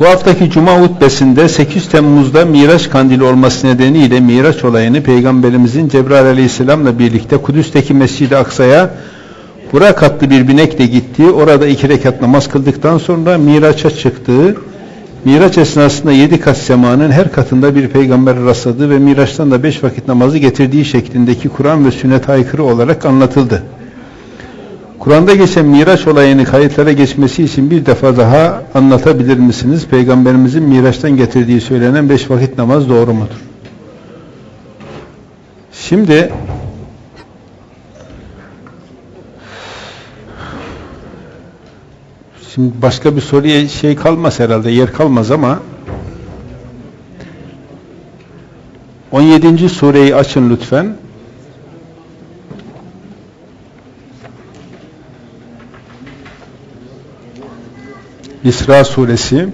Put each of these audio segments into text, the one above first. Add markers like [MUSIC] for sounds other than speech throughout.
Bu haftaki Cuma hutbesinde 8 Temmuz'da Miraç kandili olması nedeniyle Miraç olayını Peygamberimizin Cebrail Aleyhisselam'la birlikte Kudüs'teki Mescid-i Aksa'ya Burak adlı bir binekle gittiği, orada iki rekat namaz kıldıktan sonra Miraç'a çıktığı, Miraç esnasında yedi kat semanın her katında bir peygamber rastladığı ve Miraç'tan da beş vakit namazı getirdiği şeklindeki Kur'an ve sünnet aykırı olarak anlatıldı. Kur'an'da geçen Miraç olayını kayıtlara geçmesi için bir defa daha anlatabilir misiniz? Peygamberimizin Miraç'tan getirdiği söylenen beş vakit namaz doğru mudur? Şimdi Şimdi başka bir soruya şey kalmaz herhalde, yer kalmaz ama 17. sureyi açın lütfen. İsra suresi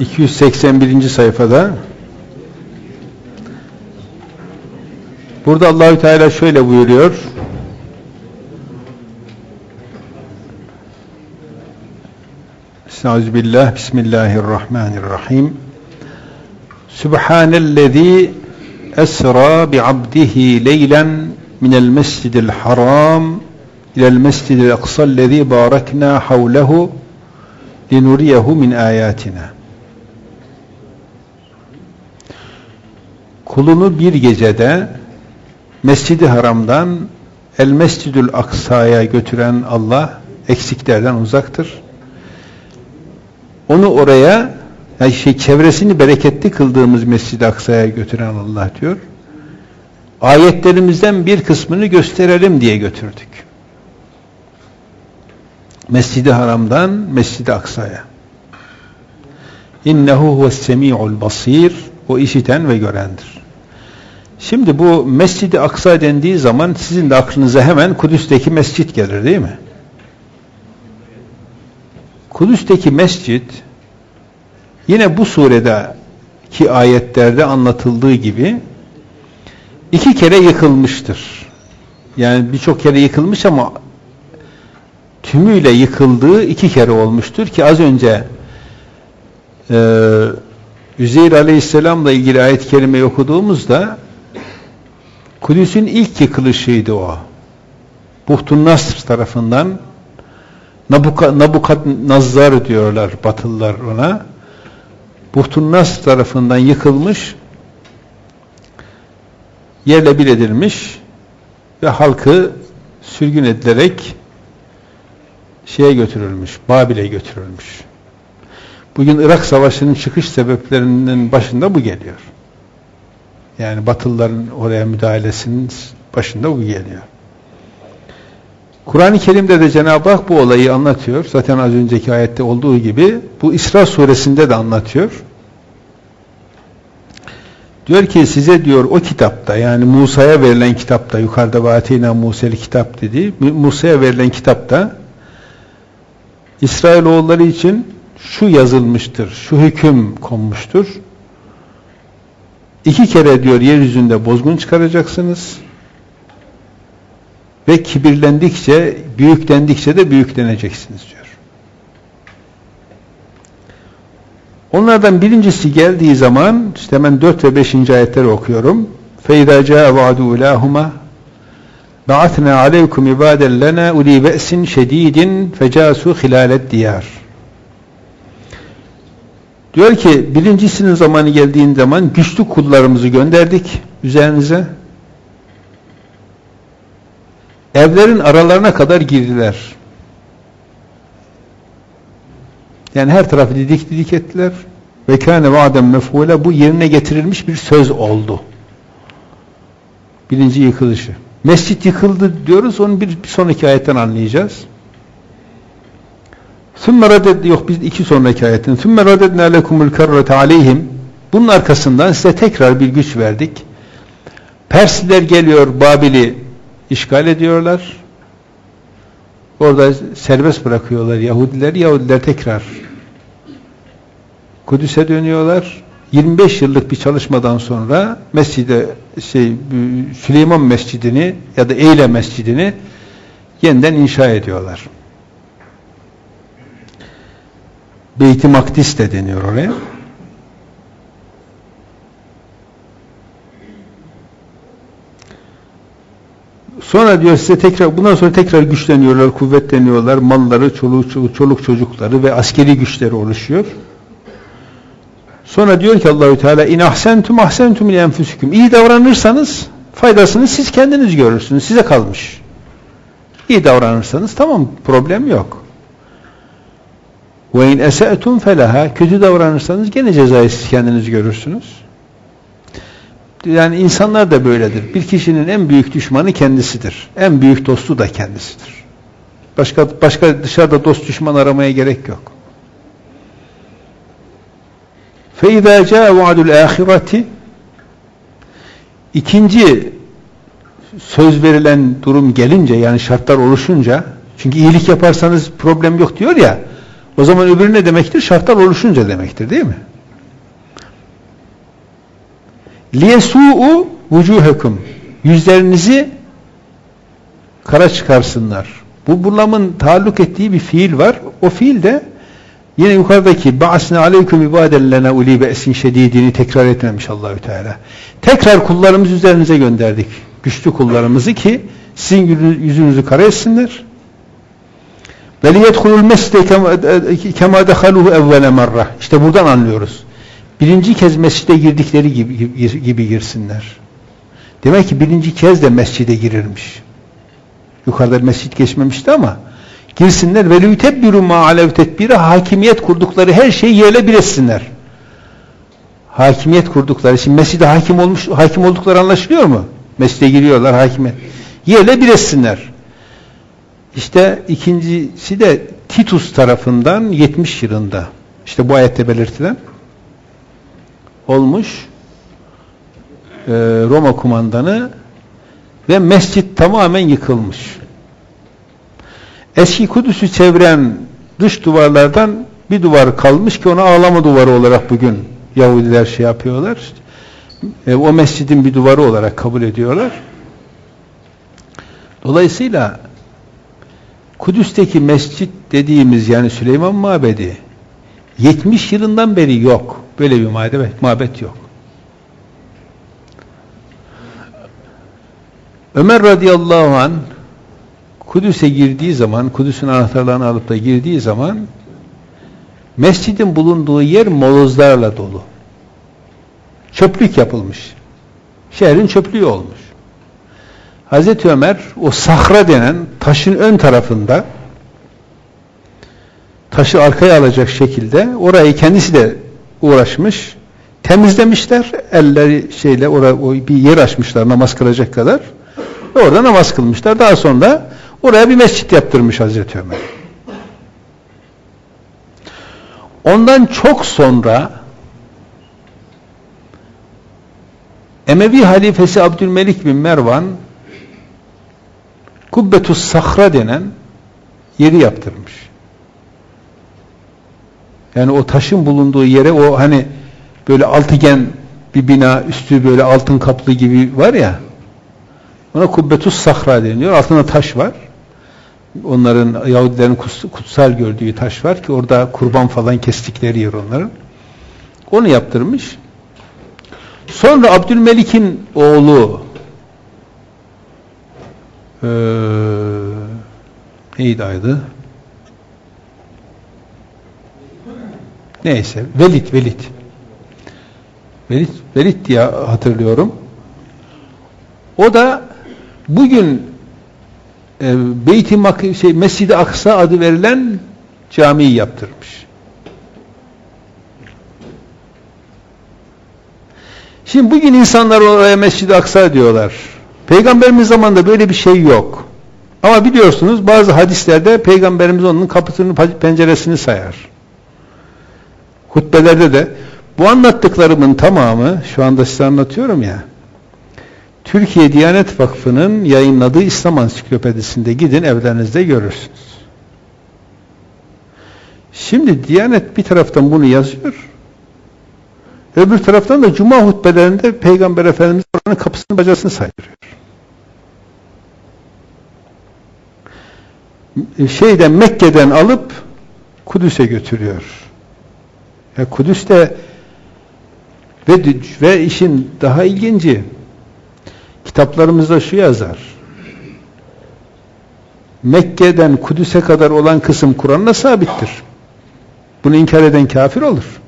...281. sayfada... Burada Allahü Teala şöyle buyuruyor. Estağfirullah. Bismillahirrahmanirrahim. Subhanellezi esra bi abdihi leylen minel mescidil haram ilel mescidil aksallezi barakna havlehu linuriyehu min ayatina. Kulunu bir gecede Mescid-i Haram'dan El Mescidül Aksa'ya götüren Allah eksiklerden uzaktır. Onu oraya yani şey çevresini bereketli kıldığımız Mescid-i Aksa'ya götüren Allah diyor. Ayetlerimizden bir kısmını gösterelim diye götürdük. Mescid-i Haram'dan Mescid-i Aksa'ya. İnnehu huves semi'ul basir. O işiten ve görendir. Şimdi bu Mescid-i Aksa dendiği zaman sizin de aklınıza hemen Kudüs'teki mescit gelir değil mi? Kudüs'teki mescit yine bu suredeki ayetlerde anlatıldığı gibi iki kere yıkılmıştır. Yani birçok kere yıkılmış ama tümüyle yıkıldığı iki kere olmuştur ki az önce e, Üzeyr Aleyhisselam'la ilgili ayet-i kerimeyi okuduğumuzda Kudüs'ün ilk yıkılışıydı o. Buhtun Nasr tarafından Nabuka, Nabukadnazzar diyorlar Batılılar ona. Buhtun Nasr tarafından yıkılmış yerle bir edilmiş ve halkı sürgün edilerek şeye götürülmüş, Babil'e götürülmüş. Bugün Irak Savaşı'nın çıkış sebeplerinin başında bu geliyor. Yani Batılıların oraya müdahalesinin başında bu geliyor. Kur'an-ı Kerim'de de Cenab-ı Hak bu olayı anlatıyor. Zaten az önceki ayette olduğu gibi bu İsra suresinde de anlatıyor. Diyor ki size diyor o kitapta yani Musa'ya verilen kitapta yukarıda Vateyna Musa'lı kitap dedi. Musa'ya verilen kitapta İsrailoğulları için şu yazılmıştır, şu hüküm konmuştur. İki kere diyor yeryüzünde bozgun çıkaracaksınız ve kibirlendikçe, büyüklendikçe de büyükleneceksiniz diyor. Onlardan birincisi geldiği zaman işte hemen 4 ve 5. ayetleri okuyorum. فَاِذَا جَاءَ وَعْدُ اُلَاهُمَا بَعَثْنَا عَلَيْكُمْ اِبَادًا لَنَا اُلِي بَأْسٍ شَد۪يدٍ فَجَاسُوا خِلَالَ الدِّيَارِ Diyor ki birincisinin zamanı geldiğin zaman güçlü kullarımızı gönderdik üzerinize. Evlerin aralarına kadar girdiler. Yani her tarafı didik didik ettiler. Ve kâne vâden mef'ûle bu yerine getirilmiş bir söz oldu. Birinci yıkılışı. Mescit yıkıldı diyoruz, onu bir, bir sonraki ayetten anlayacağız. Sümme raded, yok biz iki sonraki ayetten. Sümme radedne lekumul kerrete aleyhim. Bunun arkasından size tekrar bir güç verdik. Persler geliyor Babil'i işgal ediyorlar. Orada serbest bırakıyorlar Yahudiler. Yahudiler tekrar Kudüs'e dönüyorlar. 25 yıllık bir çalışmadan sonra Mescide şey Süleyman Mescidini ya da Eyle Mescidini yeniden inşa ediyorlar. Beyt-i Makdis de deniyor oraya. Sonra diyor size tekrar bundan sonra tekrar güçleniyorlar, kuvvetleniyorlar. Malları, çoluk, çoluk, çocukları ve askeri güçleri oluşuyor. Sonra diyor ki Allahü Teala in ahsentum ahsentum li enfusikum. İyi davranırsanız faydasını siz kendiniz görürsünüz. Size kalmış. İyi davranırsanız tamam problem yok. Ve in ese'tum felaha. Kötü davranırsanız gene cezayı siz kendiniz görürsünüz. Yani insanlar da böyledir. Bir kişinin en büyük düşmanı kendisidir. En büyük dostu da kendisidir. Başka başka dışarıda dost düşman aramaya gerek yok. فَاِذَا جَاءَ وَعْدُ الْآخِرَةِ İkinci söz verilen durum gelince yani şartlar oluşunca çünkü iyilik yaparsanız problem yok diyor ya o zaman öbürü ne demektir? Şartlar oluşunca demektir değil mi? لِيَسُوءُ وُجُوهَكُمْ Yüzlerinizi kara çıkarsınlar. Bu bulamın taalluk ettiği bir fiil var. O fiil de yine yukarıdaki ba'asne aleyküm ibaden lena uli be'sin şedidini tekrar etmemiş Allahü Teala. Tekrar kullarımız üzerinize gönderdik. Güçlü kullarımızı ki sizin yüzünüzü kara etsinler. Ve liyedhulul mescide kema dehaluhu evvele marra. İşte buradan anlıyoruz. Birinci kez mescide girdikleri gibi, gibi, gibi girsinler. Demek ki birinci kez de mescide girilmiş. Yukarıda mescit geçmemişti ama girsinler ve lütebbiru ma alev tedbiri hakimiyet kurdukları her şeyi yerle bir etsinler. Hakimiyet kurdukları şimdi mescide hakim olmuş hakim oldukları anlaşılıyor mu? Mescide giriyorlar hakimiyet. Yerle bir etsinler. İşte ikincisi de Titus tarafından 70 yılında işte bu ayette belirtilen olmuş e, Roma kumandanı ve mescit tamamen yıkılmış. Eski Kudüs'ü çeviren dış duvarlardan bir duvar kalmış ki ona ağlama duvarı olarak bugün Yahudiler şey yapıyorlar. E, o mescidin bir duvarı olarak kabul ediyorlar. Dolayısıyla Kudüs'teki mescit dediğimiz yani Süleyman Mabedi 70 yılından beri yok. Böyle bir mabet, mabet yok. Ömer radıyallahu an Kudüs'e girdiği zaman, Kudüs'ün anahtarlarını alıp da girdiği zaman mescidin bulunduğu yer molozlarla dolu. Çöplük yapılmış. Şehrin çöplüğü olmuş. Hazreti Ömer o sahra denen taşın ön tarafında taşı arkaya alacak şekilde orayı kendisi de uğraşmış. Temizlemişler. Elleri şeyle oraya bir yer açmışlar namaz kılacak kadar. Ve orada namaz kılmışlar. Daha sonra oraya bir mescit yaptırmış Hazreti Ömer. Ondan çok sonra Emevi halifesi Abdülmelik bin Mervan Kubbetus Sahra denen yeri yaptırmış. Yani o taşın bulunduğu yere o hani böyle altıgen bir bina üstü böyle altın kaplı gibi var ya ona Kubbetus Sahra deniyor. Altında taş var. Onların Yahudilerin kutsal gördüğü taş var ki orada kurban falan kestikleri yer onların. Onu yaptırmış. Sonra Abdülmelik'in oğlu ee, neydi aydı? Neyse. Velid, Velid. Velid, Velid diye hatırlıyorum. O da bugün e, Beyt-i şey, Mescid-i Aksa adı verilen camiyi yaptırmış. Şimdi bugün insanlar oraya Mescid-i Aksa diyorlar. Peygamberimiz zamanında böyle bir şey yok. Ama biliyorsunuz bazı hadislerde Peygamberimiz onun kapısını penceresini sayar. Hutbelerde de bu anlattıklarımın tamamı şu anda size anlatıyorum ya Türkiye Diyanet Vakfı'nın yayınladığı İslam Ansiklopedisinde gidin evlerinizde görürsünüz. Şimdi Diyanet bir taraftan bunu yazıyor öbür taraftan da Cuma hutbelerinde Peygamber Efendimiz oranın kapısını bacasını saydırıyor. şeyden Mekke'den alıp Kudüs'e götürüyor. Ya Kudüs'te ve, ve işin daha ilginci kitaplarımızda şu yazar. Mekke'den Kudüs'e kadar olan kısım Kur'an'la sabittir. Bunu inkar eden kafir olur.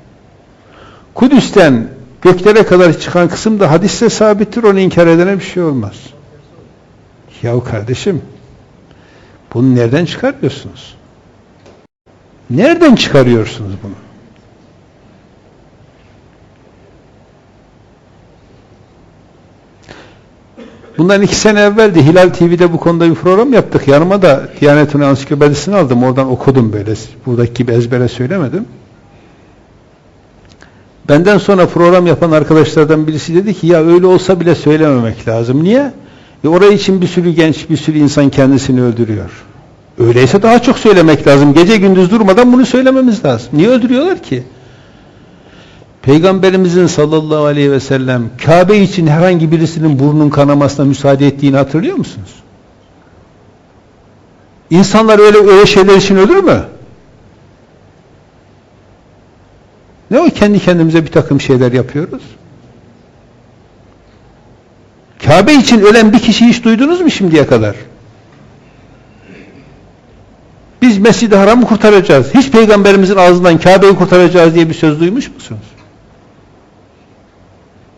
Kudüs'ten göklere kadar çıkan kısım da hadiste sabittir. Onu inkar edene bir şey olmaz. Yahu kardeşim bunu nereden çıkarıyorsunuz? Nereden çıkarıyorsunuz bunu? Bundan iki sene evvel de Hilal TV'de bu konuda bir program yaptık. Yanıma da Diyanet'in ansiklopedisini aldım. Oradan okudum böyle. Buradaki gibi ezbere söylemedim. Benden sonra program yapan arkadaşlardan birisi dedi ki ya öyle olsa bile söylememek lazım. Niye? E oraya için bir sürü genç, bir sürü insan kendisini öldürüyor. Öyleyse daha çok söylemek lazım. Gece gündüz durmadan bunu söylememiz lazım. Niye öldürüyorlar ki? Peygamberimizin sallallahu aleyhi ve sellem Kabe için herhangi birisinin burnun kanamasına müsaade ettiğini hatırlıyor musunuz? İnsanlar öyle öyle şeyler için ölür mü? Ne o kendi kendimize bir takım şeyler yapıyoruz? Kabe için ölen bir kişi hiç duydunuz mu şimdiye kadar? Biz Mescid-i Haram'ı kurtaracağız. Hiç peygamberimizin ağzından Kabe'yi kurtaracağız diye bir söz duymuş musunuz?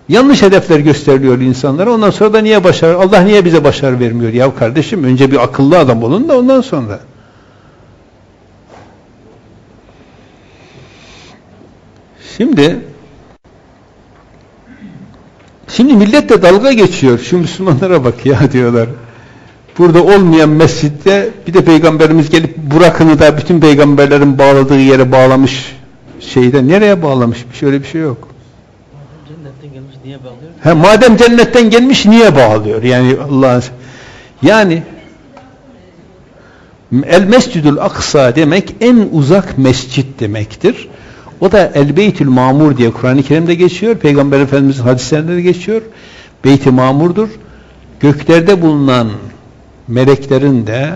Yanlış hedefler gösteriliyor insanlara. Ondan sonra da niye başarı? Allah niye bize başarı vermiyor? Ya kardeşim önce bir akıllı adam olun da ondan sonra. Şimdi şimdi millet de dalga geçiyor. Şu Müslümanlara bak ya [LAUGHS] diyorlar. Burada olmayan mescitte bir de peygamberimiz gelip Burak'ını da bütün peygamberlerin bağladığı yere bağlamış şeyde nereye bağlamış? Şöyle bir şey yok. Cennetten gelmiş niye bağlıyor? He, madem cennetten gelmiş niye bağlıyor? Yani Allah yani El Mescidül Aksa demek en uzak mescit demektir. O da El Beytül Mamur diye Kur'an-ı Kerim'de geçiyor. Peygamber Efendimiz'in hadislerinde de geçiyor. Beyt-i Mamur'dur. Göklerde bulunan meleklerin de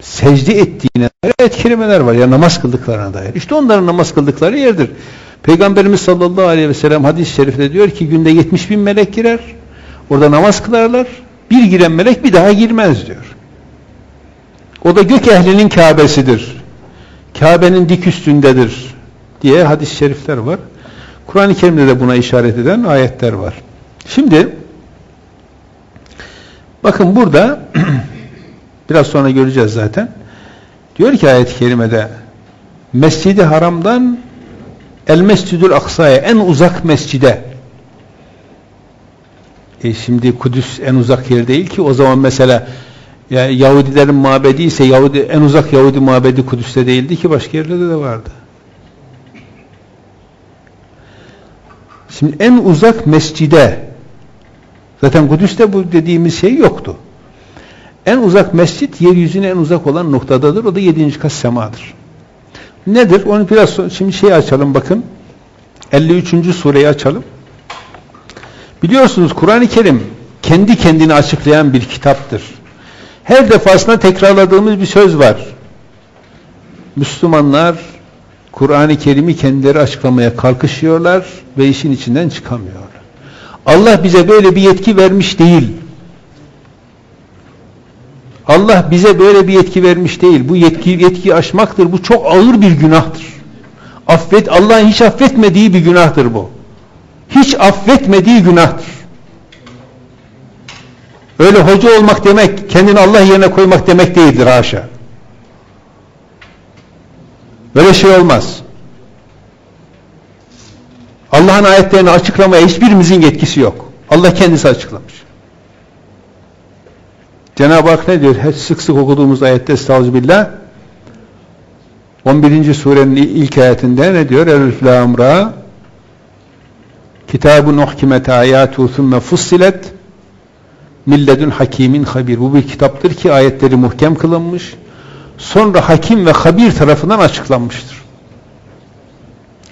secde ettiğine dair ayet var. Ya namaz kıldıklarına dair. İşte onların namaz kıldıkları yerdir. Peygamberimiz sallallahu aleyhi ve sellem hadis-i şerifte diyor ki günde 70 bin melek girer. Orada namaz kılarlar. Bir giren melek bir daha girmez diyor. O da gök ehlinin Kabe'sidir. Kabe'nin dik üstündedir diye hadis-i şerifler var. Kur'an-ı Kerim'de de buna işaret eden ayetler var. Şimdi bakın burada [CLEARS THROAT] biraz sonra göreceğiz zaten. Diyor ki ayet-i kerimede Mescid-i Haram'dan El Mescidül Aksa'ya en uzak mescide e şimdi Kudüs en uzak yer değil ki o zaman mesela ya Yahudilerin mabedi ise Yahudi, en uzak Yahudi mabedi Kudüs'te değildi ki başka yerlerde de vardı. Şimdi en uzak mescide zaten Kudüs'te bu dediğimiz şey yoktu. En uzak mescit yeryüzüne en uzak olan noktadadır. O da 7. kat semadır. Nedir? Onu biraz sonra, şimdi şey açalım bakın. 53. sureyi açalım. Biliyorsunuz Kur'an-ı Kerim kendi kendini açıklayan bir kitaptır. Her defasında tekrarladığımız bir söz var. Müslümanlar Kur'an-ı Kerim'i kendileri açıklamaya kalkışıyorlar ve işin içinden çıkamıyorlar. Allah bize böyle bir yetki vermiş değil. Allah bize böyle bir yetki vermiş değil. Bu yetki yetki aşmaktır. Bu çok ağır bir günahtır. Affet Allah'ın hiç affetmediği bir günahtır bu. Hiç affetmediği günahtır. Öyle hoca olmak demek, kendini Allah yerine koymak demek değildir haşa. Böyle şey olmaz. Allah'ın ayetlerini açıklamaya hiçbirimizin yetkisi yok. Allah kendisi açıklamış. Cenab-ı Hak ne diyor? Hep sık sık okuduğumuz ayette Estağfirullah 11. surenin ilk ayetinde ne diyor? Elif lam ra Kitabun uhkimet ayatu thumme fussilet milledün hakimin habir. Bu bir kitaptır ki ayetleri muhkem kılınmış. Sonra hakim ve habir tarafından açıklanmıştır.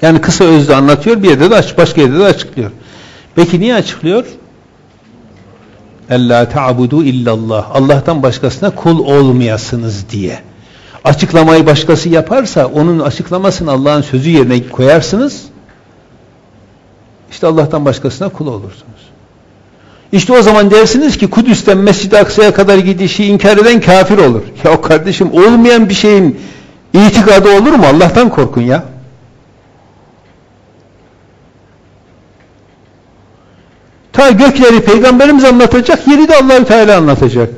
Yani kısa özlü anlatıyor, bir yerde de aç, başka yerde de açıklıyor. Peki niye açıklıyor? Ella ta'budu illallah. Allah'tan başkasına kul olmayasınız diye. Açıklamayı başkası yaparsa onun açıklamasını Allah'ın sözü yerine koyarsınız. İşte Allah'tan başkasına kul olursunuz. İşte o zaman dersiniz ki Kudüs'ten Mescid-i Aksa'ya kadar gidişi inkar eden kafir olur. Ya kardeşim olmayan bir şeyin itikadı olur mu? Allah'tan korkun ya. Ta gökleri peygamberimiz anlatacak, yeri de Allahü Teala anlatacak.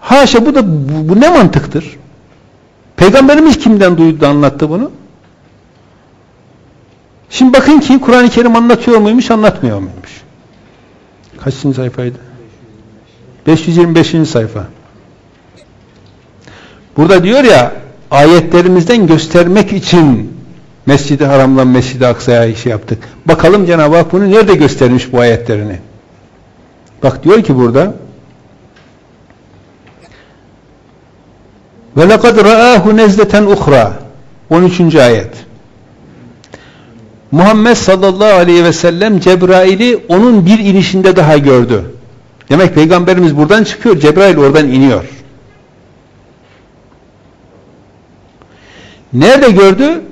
Haşa bu da bu, bu ne mantıktır? Peygamberimiz kimden duydu anlattı bunu? Şimdi bakın ki Kur'an-ı Kerim anlatıyor muymuş, anlatmıyor muymuş? Kaçıncı sayfaydı? 525. sayfa. Burada diyor ya ayetlerimizden göstermek için Mescid-i Haram'la Mescid-i Aksa'ya şey yaptık. Bakalım Cenab-ı Hak bunu nerede göstermiş bu ayetlerini? Bak diyor ki burada ve lekad ra'ahu nezleten uhra 13. ayet Muhammed sallallahu aleyhi ve sellem Cebrail'i onun bir inişinde daha gördü. Demek peygamberimiz buradan çıkıyor, Cebrail oradan iniyor. Nerede gördü?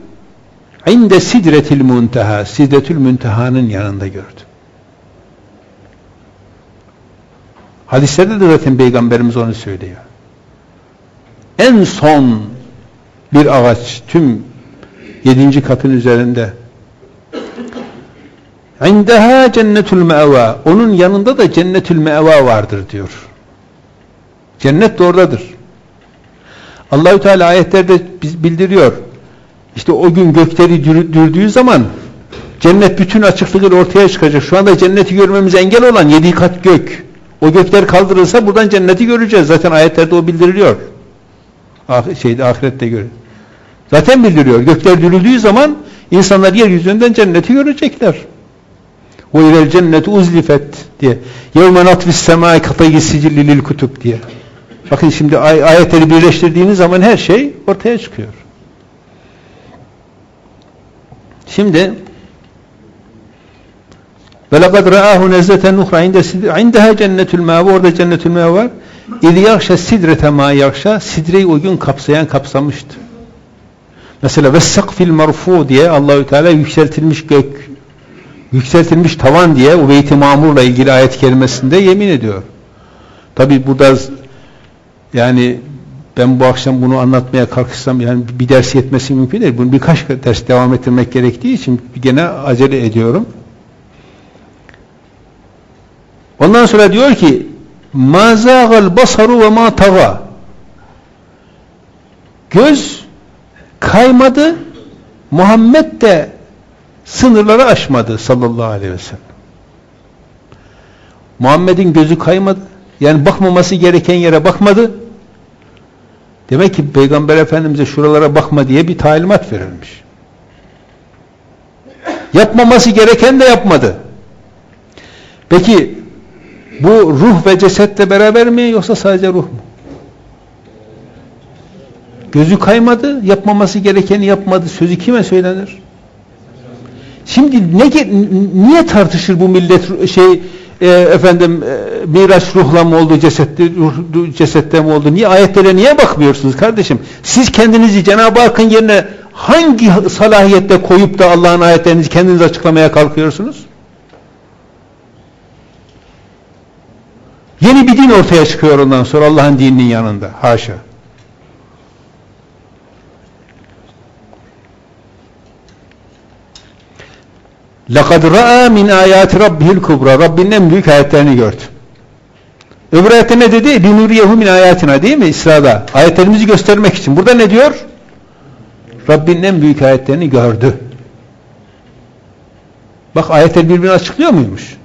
İnde sidretil munteha, sidretül münteha'nın yanında gördü. Hadislerde de zaten peygamberimiz onu söylüyor. En son bir ağaç tüm yedinci katın üzerinde İndeha cennetül me'va. Onun yanında da cennetül me'va vardır diyor. Cennet de oradadır. Allahü Teala ayetlerde bildiriyor. İşte o gün gökleri dür- dürdüğü zaman cennet bütün açıklığıyla ortaya çıkacak. Şu anda cenneti görmemize engel olan yedi kat gök. O gökler kaldırılsa buradan cenneti göreceğiz. Zaten ayetlerde o bildiriliyor. Ah, şeyde ahirette görür. Zaten bildiriyor. Gökler dürüldüğü zaman insanlar yeryüzünden cenneti görecekler. O ilel cennet uzlifet diye. Yevme natfis semai katayı sicilli lil diye. Bakın şimdi ay ayetleri birleştirdiğiniz zaman her şey ortaya çıkıyor. Şimdi ve lekad ra'ahu nezleten uhra inde indeha cennetül mâve orada cennetül mâve var. İz yakşa sidrete ma yakşa sidreyi o gün kapsayan kapsamıştı. Mesela ve sakfil marfu diye Allahü Teala yükseltilmiş gök yükseltilmiş tavan diye o beyti mamurla ilgili ayet kelimesinde yemin ediyor. Tabi burada yani ben bu akşam bunu anlatmaya kalkışsam yani bir ders yetmesi mümkün değil. Bunu birkaç ders devam ettirmek gerektiği için gene acele ediyorum. Ondan sonra diyor ki ma zâgal basaru ve ma göz kaymadı Muhammed de sınırları aşmadı sallallahu aleyhi ve sellem. Muhammed'in gözü kaymadı. Yani bakmaması gereken yere bakmadı. Demek ki Peygamber Efendimiz'e şuralara bakma diye bir talimat verilmiş. Yapmaması gereken de yapmadı. Peki bu ruh ve cesetle beraber mi yoksa sadece ruh mu? Gözü kaymadı, yapmaması gerekeni yapmadı. Sözü kime söylenir? Şimdi ne niye tartışır bu millet şey e, efendim e, Miraç ruhla mı oldu cesette ruh, cesette mi oldu? Niye ayetlere niye bakmıyorsunuz kardeşim? Siz kendinizi Cenab-ı Hakk'ın yerine hangi salahiyette koyup da Allah'ın ayetlerinizi kendiniz açıklamaya kalkıyorsunuz? Yeni bir din ortaya çıkıyor ondan sonra Allah'ın dininin yanında. Haşa. لَقَدْ رَأَى مِنْ آيَاتِ رَبِّهِ الْكُبْرَى Rabbinin en büyük ayetlerini gördü. Öbür ayette ne dedi? لِنُرِيَهُ مِنْ آيَاتِنَا değil mi? İsra'da. Ayetlerimizi göstermek için. Burada ne diyor? Rabbinin en büyük ayetlerini gördü. Bak ayetler birbirini açıklıyor muymuş?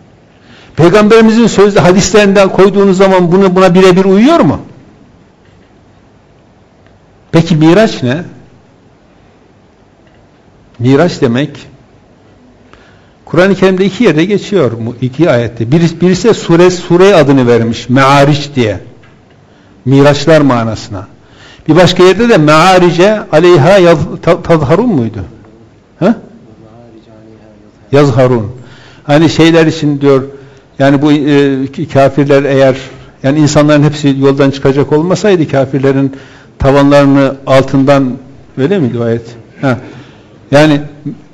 Peygamberimizin sözde hadislerinden koyduğunuz zaman bunu buna birebir uyuyor mu? Peki Miraç ne? Miraç demek Kur'an-ı Kerim'de iki yerde geçiyor bu iki ayette. Birisi, birisi sure, sure adını vermiş. Me'ariç diye. Miraçlar manasına. Bir başka yerde de me'arice aleyha yaz, tazharun muydu? Ha? Yazharun. Hani şeyler için diyor Yani bu e, kafirler eğer yani insanların hepsi yoldan çıkacak olmasaydı kafirlerin tavanlarını altından öyle miydi o ayet? Ha. Yani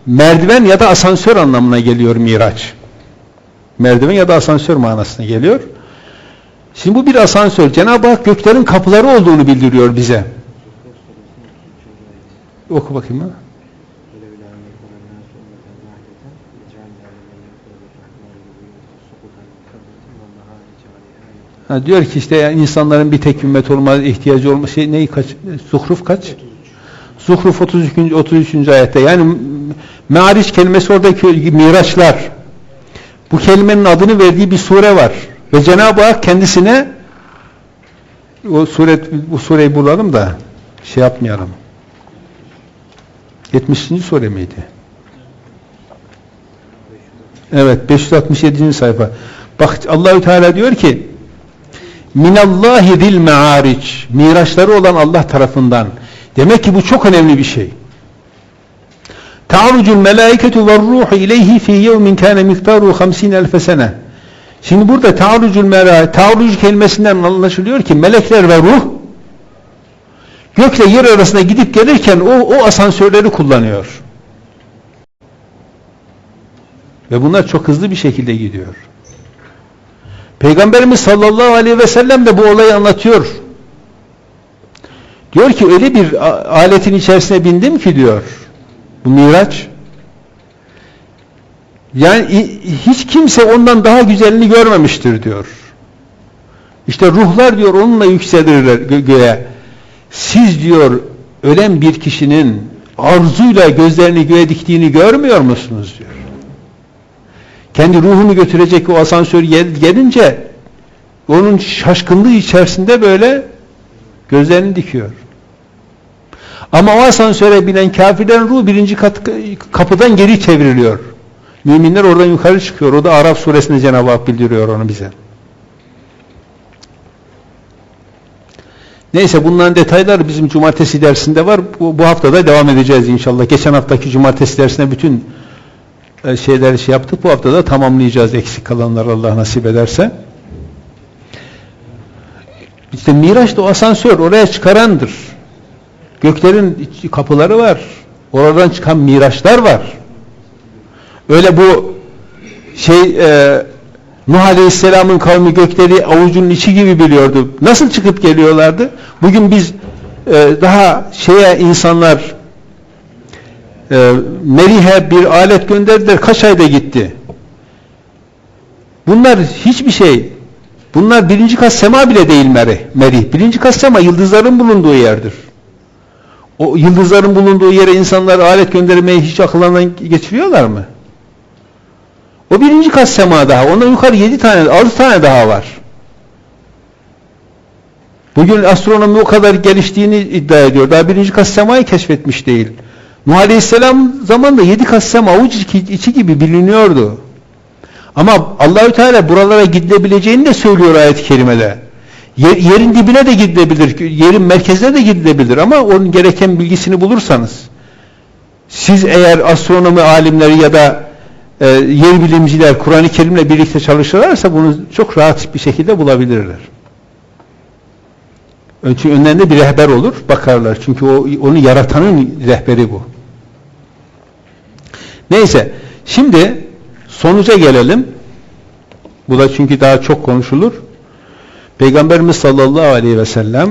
merdiven ya da asansör anlamına geliyor miraç. Merdiven ya da asansör manasına geliyor. Şimdi bu bir asansör. Cenab-ı Hak göklerin kapıları olduğunu bildiriyor bize. Oku bakayım mı? Ha, diyor ki işte yani insanların bir tek ümmet olma ihtiyacı olma şey neyi kaç? Zuhruf kaç? Zuhruf 33. 33. ayette yani Me'ariç kelimesi oradaki miraçlar. Bu kelimenin adını verdiği bir sure var. Ve Cenab-ı Hak kendisine o sure bu sureyi bulalım da şey yapmayalım. 70. sure miydi? Evet 567. sayfa. Bak Allahü Teala diyor ki Minallahi zil me'ariç Miraçları olan Allah tarafından. Demek ki bu çok önemli bir şey. Ta'rucul melaiketu ve ruhu ileyhi fi yevmin kâne miktaru 50 elfe sene. Şimdi burada ta'rucul melaike, ta'ruc kelimesinden anlaşılıyor ki melekler ve ruh gökle yer arasında gidip gelirken o, o asansörleri kullanıyor. Ve bunlar çok hızlı bir şekilde gidiyor. Peygamberimiz sallallahu aleyhi ve sellem de bu olayı anlatıyor. Diyor ki öyle bir aletin içerisine bindim ki diyor. Bu miraç. Yani hiç kimse ondan daha güzelini görmemiştir diyor. İşte ruhlar diyor onunla yükselirler gö- göğe. Siz diyor ölen bir kişinin arzuyla gözlerini göğe diktiğini görmüyor musunuz diyor kendi ruhunu götürecek o asansör gel- gelince onun şaşkınlığı içerisinde böyle gözlerini dikiyor. Ama o asansöre binen kafirlerin ruhu birinci kat, kapıdan geri çevriliyor. Müminler oradan yukarı çıkıyor. O da Araf suresinde Cenab-ı Hak bildiriyor onu bize. Neyse bunların detayları bizim cumartesi dersinde var. Bu, bu hafta da devam edeceğiz inşallah. Geçen haftaki cumartesi dersinde bütün e, şeyleri şey yaptık. Bu hafta da tamamlayacağız eksik kalanları Allah nasip ederse. İşte Miraç da o asansör oraya çıkarandır. Göklerin kapıları var. Oradan çıkan miraçlar var. Öyle bu şey e, Nuh Aleyhisselam'ın kavmi gökleri avucunun içi gibi biliyordu. Nasıl çıkıp geliyorlardı? Bugün biz e, daha şeye insanlar e, Merih'e bir alet gönderdiler. Kaç ayda gitti? Bunlar hiçbir şey. Bunlar birinci kat sema bile değil Merih. Merih. Birinci kat sema yıldızların bulunduğu yerdir. O yıldızların bulunduğu yere insanlar alet göndermeyi hiç akıllarından geçiriyorlar mı? O birinci kat sema daha. Ondan yukarı yedi tane, altı tane daha var. Bugün astronomi o kadar geliştiğini iddia ediyor. Daha birinci kat semayı keşfetmiş değil. Nuh Aleyhisselam zamanında yedi kat sema avuç içi, gibi biliniyordu. Ama Allahü Teala buralara gidilebileceğini de söylüyor ayet-i kerimede. Yer- yerin dibine de gidilebilir, yerin merkezine de gidilebilir ama onun gereken bilgisini bulursanız siz eğer astronomi alimleri ya da e, yer bilimciler Kur'an-ı Kerim'le birlikte çalışırlarsa bunu çok rahat bir şekilde bulabilirler. Çünkü önlerinde bir rehber olur, bakarlar. Çünkü o onu yaratanın rehberi bu. Neyse, şimdi sonuca gelelim. Bu da çünkü daha çok konuşulur. Peygamberimiz sallallahu aleyhi ve sellem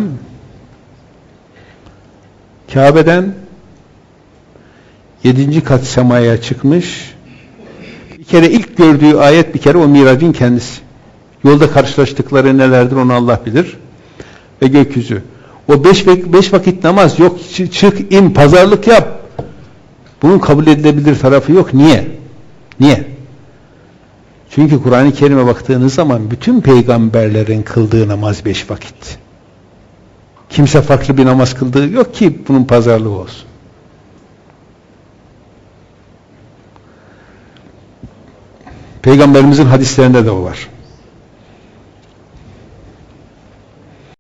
Kabe'den yedinci kat semaya çıkmış. Bir kere ilk gördüğü ayet bir kere o miracın kendisi. Yolda karşılaştıkları nelerdir onu Allah bilir. Ve gökyüzü. O beş, beş vakit namaz yok çı- çık in pazarlık yap. Bunun kabul edilebilir tarafı yok. Niye? Niye? Çünkü Kur'an-ı Kerim'e baktığınız zaman bütün peygamberlerin kıldığı namaz beş vakit. Kimse farklı bir namaz kıldığı yok ki bunun pazarlığı olsun. Peygamberimizin hadislerinde de o var.